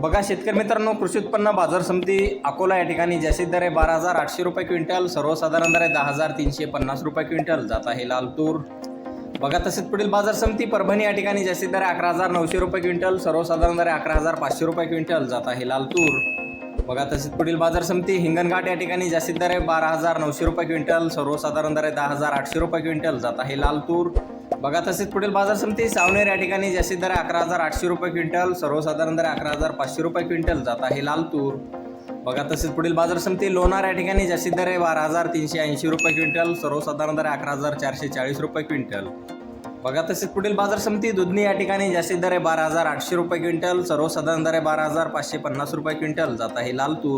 बघा शेतकरी मित्रांनो कृषी उत्पन्न बाजार समिती अकोला या ठिकाणी जास्तीत दर आहे बारा हजार आठशे रुपये क्विंटल सर्वसाधारण दर आहे दहा हजार तीनशे पन्नास रुपये क्विंटल जात आहे लाल तूर. बघा तसेच पुढील बाजार समिती परभणी या ठिकाणी जास्तीत दर आहे अकरा हजार नऊशे रुपये क्विंटल सर्वसाधारण दर आहे अकरा हजार पाचशे रुपये क्विंटल जात आहे लाल तूर. बघा तसेच पुढील बाजार समिती हिंगणघाट या ठिकाणी जास्तीत दर आहे बारा हजार नऊशे रुपये क्विंटल सर्वसाधारण दर आहे दहा हजार आठशे रुपये क्विंटल जात आहे लाल तूर. बघा तसेच पुढील बाजार समिती सावनेर या ठिकाणी जास्तीत दर अकरा हजार आठशे रुपये क्विंटल सर्वसाधारण दर अकरा हजार पाचशे रुपये क्विंटल. जात आहे लाल तूर. बघा तसेच पुढील बाजार समिती लोणार या ठिकाणी जास्तीत दर आहे बारा हजार तीनशे ऐंशी रुपये क्विंटल सर्वसाधारण दर अकरा हजार चारशे चाळीस रुपये क्विंटल. बघा तसेच पुढील बाजार समिती दुधनी या ठिकाणी जास्तीत दर आहे बारा हजार आठशे रुपये क्विंटल सर्वसाधारण दर आहे बारा हजार पाचशे पन्नास रुपये क्विंटल. जात आहे लाल तूर.